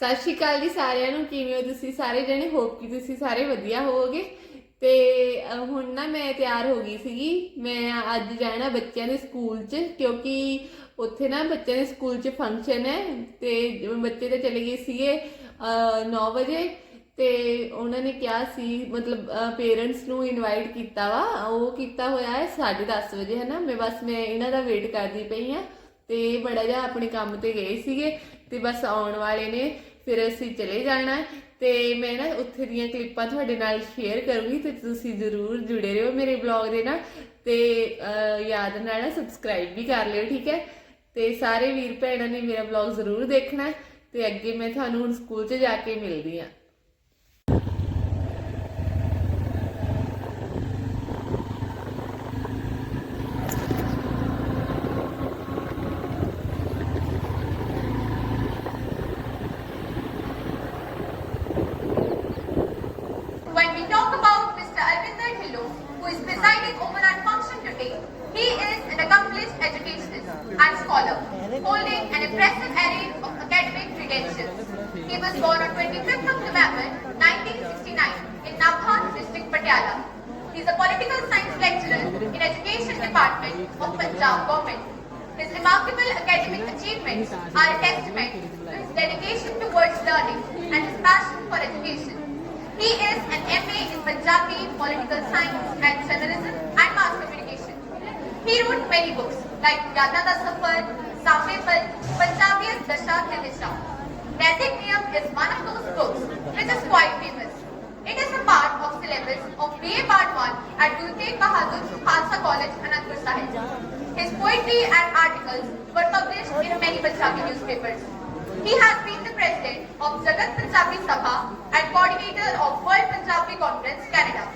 ਸਤਿ ਸ਼੍ਰੀ ਅਕਾਲ ਜੀ ਸਾਰਿਆਂ ਨੂੰ ਕਿਵੇਂ ਹੋ ਤੁਸੀਂ ਸਾਰੇ ਜਣੇ? ਹੋਪ ਕਿ ਤੁਸੀਂ ਸਾਰੇ ਵਧੀਆ ਹੋਵੋਗੇ। ਤੇ ਅਹ, ਹੁਣ ਨਾ ਮੈਂ ਤਿਆਰ ਹੋ ਗਈ ਸੀਗੀ। ਮੈਂ ਅੱਜ ਜਾਣਾ ਬੱਚਿਆਂ ਦੇ ਸਕੂਲ 'ਚ ਕਿਉਂਕਿ ਉੱਥੇ ਨਾ ਬੱਚਿਆਂ ਦੇ ਸਕੂਲ 'ਚ ਫੰਕਸ਼ਨ ਹੈ। ਤੇ ਬੱਚੇ ਤਾਂ ਚਲੇ ਗਏ ਸੀਗੇ 9 ਵਜੇ। ਤੇ ਉਹਨਾਂ ਨੇ ਕਿਹਾ ਸੀ ਮਤਲਬ ਪੇਰੈਂਟਸ ਨੂੰ ਇਨਵਾਈਟ ਕੀਤਾ ਵਾ। ਉਹ ਕੀਤਾ ਹੋਇਆ ਹੈ 10:30 ਵਜੇ ਹੈ ਨਾ ਮੈਂ ਬਸ ਮੈਂ ਇਹਨਾਂ ਦਾ ਵੇਟ ਕਰਦੀ ਪਈ ਆ ਤੇ ਬੜਾ ਜਿਹਾ ਆਪਣੇ ਕੰਮ ਤੇ ਗਏ ਸੀਗੇ। ਤੇ ਬਸ ਆਉਣ ਵਾਲੇ ਨੇ। ਫਿਰ ਅਸੀਂ ਚਲੇ ਜਾਣਾ ਹੈ। ਤੇ ਮੈਂ ਨਾ ਉੱਥੇ ਦੀਆਂ ਕਲਿੱਪਾਂ ਤੁਹਾਡੇ ਨਾਲ ਸ਼ੇਅਰ ਕਰੂੰਗੀ ਤੇ ਤੁਸੀਂ ਜ਼ਰੂਰ ਜੁੜੇ ਰਹੋ ਮੇਰੇ ਬਲੌਗ ਦੇ ਨਾਲ ਤੇ ਯਾਦ ਨਾਲ ਸਬਸਕ੍ਰਾਈਬ ਵੀ ਕਰ ਲਿਓ, ਠੀਕ ਹੈ ਤੇ ਸਾਰੇ ਵੀਰ ਭੈਣਾਂ ਨੇ ਮੇਰਾ ਬਲੌਗ ਜ਼ਰੂਰ ਦੇਖਣਾ ਹੈ ਤੇ ਅੱਗੇ ਮੈਂ ਤੁਹਾਨੂੰ ਹੁਣ ਸਕੂਲ 'ਚ ਜਾ ਕੇ ਮਿਲਦੀ ਹਾਂ and scholar, holding an impressive array of academic credentials. He was born on 25th of November 1969 in Nabhan district, Patiala. He is a political science lecturer in Education Department of Punjab government. His remarkable academic achievements are a testament to his dedication towards learning and his passion for education. He is an MA in Punjabi, Political Science and Journalism and Mass Communication. He wrote many books like Punjabiyat Dasha Ke Disha. Naitik Niyam is one of those books which is quite famous. It is a part of syllabus of BA Part 1 at Guru Tegh Bahadur Khalsa College, Anandpur Sahib. His poetry and articles were published in many Punjabi newspapers. He has been the president of Jagat Punjabi Sabha and coordinator of World Punjabi Conference, Canada.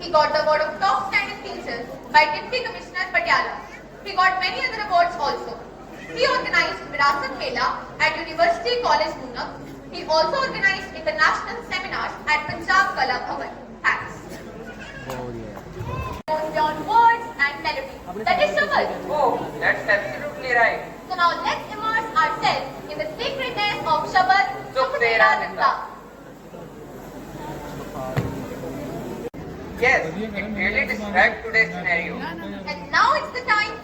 He got the award of top standing teacher by Deputy Commissioner Patiala. He got many other awards also. He organized Virasat Mela at University College Munaf. He also organized international seminars at Punjab Kala Bhavan. Thanks. Goes beyond words and melody. That is Shabad. Oh, that's absolutely right. So now let's immerse ourselves in the sacredness of Shabad Sukh Sukhmera Tera Nanda. Yes, it really describes today's scenario. And now it's the time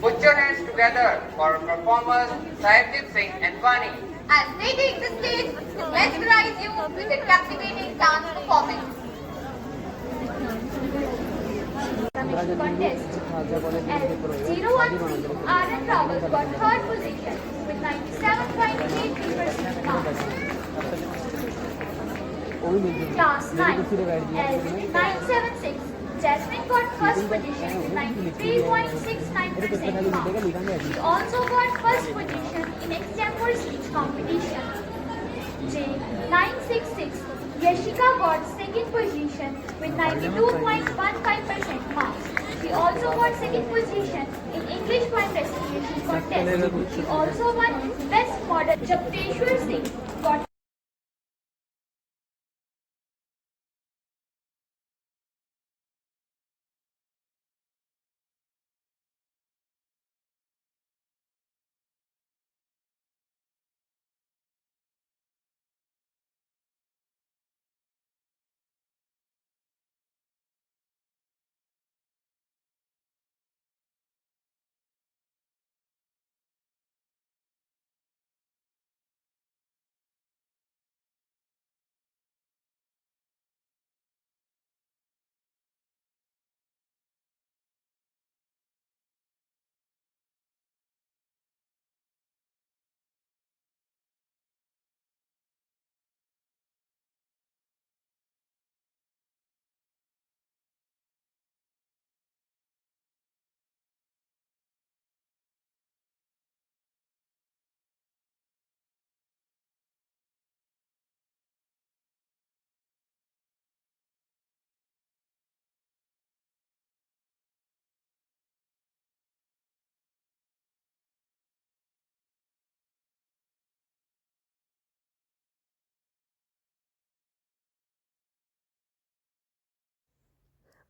Put your hands together for performers Sahibjit Singh and Vani. As they take the stage to mesmerize you with their captivating dance performance. contest. As 013 RN Rawal got third position with 97.83% marks. Class 9 as 976 Jasmine got first position with 93.69% marks. She also got first position in extempore speech competition. J 966 Yashika got second position with 92.15% marks. She also got second position in English one recitation contest. She also won Best Model. Japteshwar Singh got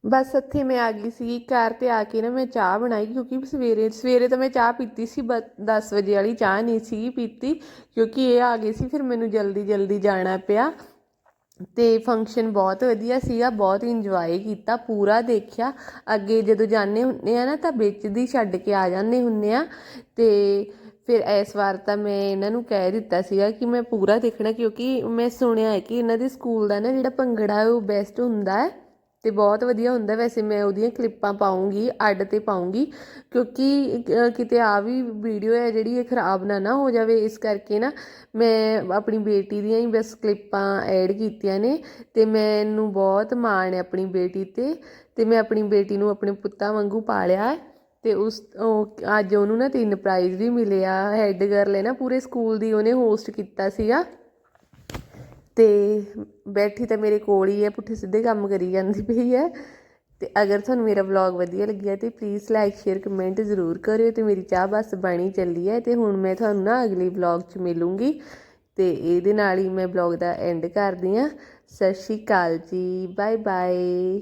ਬਸ ਇੱਥੇ ਮੈਂ ਆ ਗਈ ਸੀ ਘਰ ਤੇ ਆ ਕੇ ਨਾ ਮੈਂ ਚਾਹ ਬਣਾਈ ਕਿਉਂਕਿ ਸਵੇਰੇ ਸਵੇਰੇ ਤਾਂ ਮੈਂ ਚਾਹ ਪੀਤੀ ਸੀ 10 ਵਜੇ ਵਾਲੀ ਚਾਹ ਨਹੀਂ ਸੀ ਪੀਤੀ ਕਿਉਂਕਿ ਇਹ ਆ ਗਏ ਸੀ, ਫਿਰ ਮੈਨੂੰ ਜਲਦੀ ਜਲਦੀ ਜਾਣਾ ਪਿਆ ਤੇ ਫੰਕਸ਼ਨ ਬਹੁਤ ਵਧੀਆ ਸੀਗਾ, ਬਹੁਤ ਇੰਜੋਏ ਕੀਤਾ, ਪੂਰਾ ਦੇਖਿਆ। ਅੱਗੇ ਜਦੋਂ ਜਾਂਦੇ ਹੁੰਨੇ ਆ ਨਾ ਤਾਂ ਵਿੱਚ ਦੀ ਛੱਡ ਕੇ ਆ ਜਾਂਦੇ ਹੁੰਨੇ ਆ ਤੇ ਫਿਰ ਇਸ ਵਾਰ ਤਾਂ ਮੈਂ ਇਹਨਾਂ ਨੂੰ ਕਹਿ ਦਿੱਤਾ ਸੀਗਾ ਕਿ ਮੈਂ ਪੂਰਾ ਦੇਖਣਾ ਕਿਉਂਕਿ ਮੈਂ ਸੁਣਿਆ ਹੈ ਕਿ ਇਹਨਾਂ ਦੇ ਸਕੂਲ ਦਾ ਨਾ ਜਿਹੜਾ ਭੰਗੜਾ ਉਹ ਬੈਸਟ ਹੁੰਦਾ ਹੈ। ਅਤੇ ਬਹੁਤ ਵਧੀਆ ਹੁੰਦਾ ਵੈਸੇ ਮੈਂ ਉਹਦੀਆਂ ਕਲਿੱਪਾਂ ਪਾਉਂਗੀ, ਅੱਡ ਤੇ ਪਾਊਂਗੀ ਕਿਉਂਕਿ ਕਿਤੇ ਆ ਵੀ ਵੀਡੀਓ ਹੈ ਜਿਹੜੀ ਇਹ ਖਰਾਬ ਨਾ ਨਾ ਹੋ ਜਾਵੇ, ਇਸ ਕਰਕੇ ਨਾ ਮੈਂ ਆਪਣੀ ਬੇਟੀ ਦੀਆਂ ਹੀ ਬਸ ਕਲਿੱਪਾਂ ਐਡ ਕੀਤੀਆਂ ਨੇ ਅਤੇ ਮੈਨੂੰ ਬਹੁਤ ਮਾਣ ਹੈ ਆਪਣੀ ਬੇਟੀ ਤੇ ਅਤੇ ਮੈਂ ਆਪਣੀ ਬੇਟੀ ਨੂੰ ਆਪਣੇ ਪੁੱਤਾਂ ਵਾਂਗੂ ਪਾਲਿਆ ਹੈ ਤੇ ਉਸ, ਉਹ ਅੱਜ ਉਹਨੂੰ ਨਾ ਤਿੰਨ ਪ੍ਰਾਈਜ਼ ਵੀ ਮਿਲੇ ਆ ਹੈੱਡ ਗਰਲ ਹੈ ਨਾ, ਪੂਰੇ ਸਕੂਲ ਦੀ ਉਹਨੇ ਹੋਸਟ ਕੀਤਾ ਸੀਗਾ। ਅਤੇ ਬੈਠੀ ਤਾਂ ਮੇਰੇ ਕੋਲ ਹੀ ਹੈ, ਪੁੱਠੇ ਸਿੱਧੇ ਕੰਮ ਕਰੀ ਜਾਂਦੀ ਪਈ ਹੈ। ਅਤੇ ਅਗਰ ਤੁਹਾਨੂੰ ਮੇਰਾ ਵਲੌਗ ਵਧੀਆ ਲੱਗਿਆ ਤਾਂ ਪਲੀਜ਼ ਲਾਈਕ ਸ਼ੇਅਰ ਕਮੈਂਟ ਜ਼ਰੂਰ ਕਰਿਓ ਅਤੇ ਮੇਰੀ ਚਾਹ ਬਸ ਬਣੀ ਚੱਲੀ ਹੈ ਅਤੇ ਹੁਣ ਮੈਂ ਤੁਹਾਨੂੰ ਨਾ ਅਗਲੀ ਵਲੌਗ 'ਚ ਮਿਲੂੰਗੀ। ਅਤੇ ਇਹਦੇ ਨਾਲ ਹੀ ਮੈਂ ਵਲੌਗ ਦਾ ਐਂਡ ਕਰਦੀ ਹਾਂ। ਸਤਿ ਸ਼੍ਰੀ ਅਕਾਲ ਜੀ ਬਾਏ ਬਾਏ